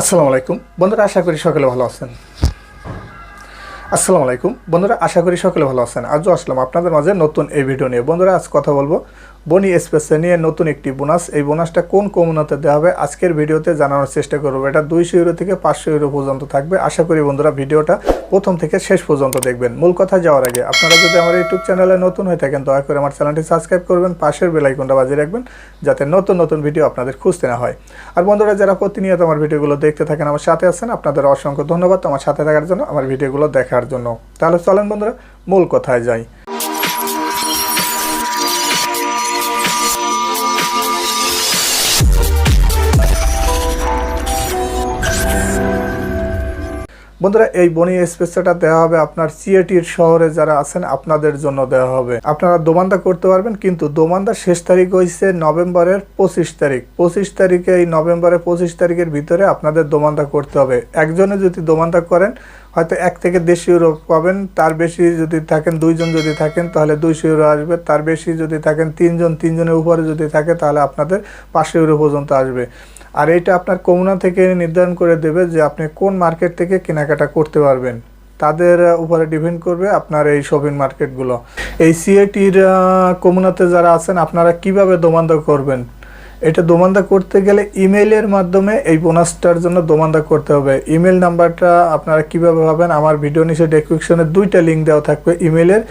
আসসালামু আলাইকুম। বন্ধুরা, আশা করি সকলে ভালো আছেন। আসসালামু আলাইকুম। বন্ধুরা, আশা করি সকলে ভালো আছেন। আজও আসলাম আপনাদের মাঝে নতুন এই ভিডিও নিয়ে। বন্ধুরা, আজ কথা বলব বনি স্পেসে নিয়ে নতুন একটি বোনাস। এই বোনাসটা কোন কমুনাতে দেওয়া হবে আজকের ভিডিওতে জানানোর চেষ্টা করব। এটা দুইশো ইউরো থেকে পাঁচশো ইউরো পর্যন্ত থাকবে। আশা করি বন্ধুরা ভিডিওটা প্রথম থেকে শেষ পর্যন্ত দেখবেন। মূল কথা যাওয়ার আগে আপনারা যদি আমার ইউটিউব চ্যানেলে নতুন হয়ে থাকেন, দয়া করে আমার চ্যানেলটি সাবস্ক্রাইব করবেন, পাশের বেলাইকনটা বাজিয়ে রাখবেন, যাতে নতুন নতুন ভিডিও আপনাদের খুঁজতে না হয়। আর বন্ধুরা, যারা প্রতিনিয়ত আমার ভিডিওগুলো দেখতে থাকেন, আমার সাথে আছেন, আপনাদের অসংখ্য ধন্যবাদ। আমার সাথে থাকার জন্য, আমার ভিডিওগুলো দেখার জন্য। তাহলে চলেন বন্ধুরা, মূল কথায় যাই। বন্ধুরা, এই বনি স্পেসটা দেওয়া হবে আপনার সিএটির শহরে যারা আছেন, আপনাদের জন্য দেওয়া হবে। আপনারা দোমান্দা করতে পারবেন, কিন্তু দোমান্দার শেষ তারিখ হয়েছে নভেম্বরের পঁচিশ তারিখ। পঁচিশ তারিখে, এই নভেম্বরের পঁচিশ তারিখের ভিতরে আপনাদের দোমান্দা করতে হবে। একজনে যদি দোমান্দা করেন, হয়তো এক থেকে দেড়শো ইউরো পাবেন, তার বেশি যদি থাকেন, দুইজন যদি থাকেন, তাহলে দুইশো ইউরো আসবে। তার বেশি যদি থাকেন, তিনজন, তিনজনের উপরে যদি থাকে, তাহলে আপনাদের পাঁচশো ইউরো পর্যন্ত আসবে। আর এটা আপনার কমুনা থেকে নির্ধারণ করে দেবে যে আপনি কোন মার্কেট থেকে কেনাকাটা করতে পারবেন। তাদের উপরে ডিপেন্ড করবে আপনার এই শপিং মার্কেটগুলো। এই সিএটির কমুনাতে যারা আছেন, আপনারা কীভাবে দোমান্দা করবেন? এটা দোমান্দা করতে গেলে ইমেইলের মাধ্যমে এই বোনাসটার জন্য দোমান্দা করতে হবে। ইমেল নাম্বারটা আপনারা কীভাবে পাবেন? আমার ভিডিও নিচে ডেসক্রিপশনে দুইটা লিঙ্ক দেওয়া থাকবে ইমেলের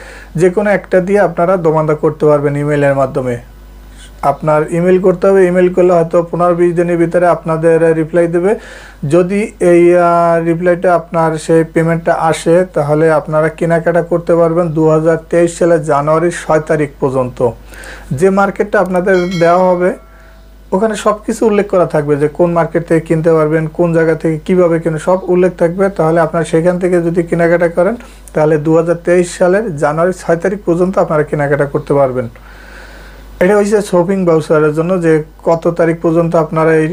যে কোনো একটা দিয়ে আপনারা দোমান্দা করতে পারবেন ইমেলের মাধ্যমে। আপনার ইমেল করতে হবে। ইমেল করলে হয়তো পনেরো বিশ দিনের ভিতরে আপনাদের রিপ্লাই দেবে। যদি এই রিপ্লাইটা আপনার সেই পেমেন্টটা আসে, তাহলে আপনারা কেনাকাটা করতে পারবেন দু হাজার তেইশ সালের জানুয়ারির ছয় তারিখ পর্যন্ত। যে মার্কেটটা আপনাদের দেওয়া হবে, ওখানে সব কিছু উল্লেখ করা থাকবে যে কোন মার্কেট থেকে কিনতে পারবেন, কোন জায়গা থেকে কীভাবে কিনে সব উল্লেখ থাকবে। তাহলে আপনারা সেখান থেকে যদি কেনাকাটা করেন, তাহলে দু হাজার তেইশ সালের জানুয়ারি ছয় তারিখ পর্যন্ত আপনারা কেনাকাটা করতে পারবেন। এটা হচ্ছে শপিং ব্যবসায়ের জন্য যে কত তারিখ পর্যন্ত আপনারা এই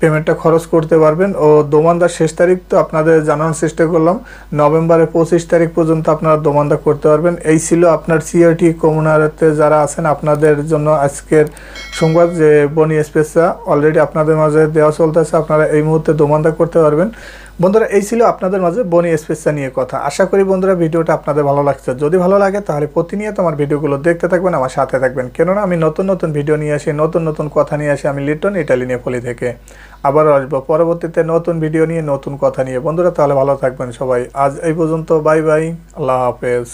পেমেন্টটা খরচ করতে পারবেন ও দোমানদার শেষ তারিখ তো আপনাদের জানানোর চেষ্টা করলাম। নভেম্বরের পঁচিশ তারিখ পর্যন্ত আপনারা দোমান্দা করতে পারবেন। এই ছিল আপনার সিআরটি কমুনারতে যারা আছেন, আপনাদের জন্য আজকের সংবাদ যে বনি স্পেসা অলরেডি আপনাদের মাঝে দেওয়া চলতেছে। আপনারা এই মুহূর্তে দোমান্দা করতে পারবেন। বন্ধুরা, এই ছিল আপনাদের মাঝে বনি স্পেসা নিয়ে কথা। আশা করি বন্ধুরা, ভিডিওটা আপনাদের ভালো লাগছে। যদি ভালো লাগে, তাহলে প্রতিনিয়ত আমার ভিডিওগুলো দেখতে থাকবেন, আমার সাথে থাকবেন। কেননা, আমি নতুন নতুন ভিডিও নিয়ে আসি, নতুন নতুন কথা নিয়ে আসি, আমি লিটন, ইটালি নিয়ে ফলি থেকে। আবার আসব পরবর্তীতে নতুন ভিডিও নিয়ে, নতুন কথা নিয়ে। বন্ধুরা, তাহলে ভালো থাকবেন সবাই। আজ এই পর্যন্ত, বাই বাই, আল্লাহ হাফেজ।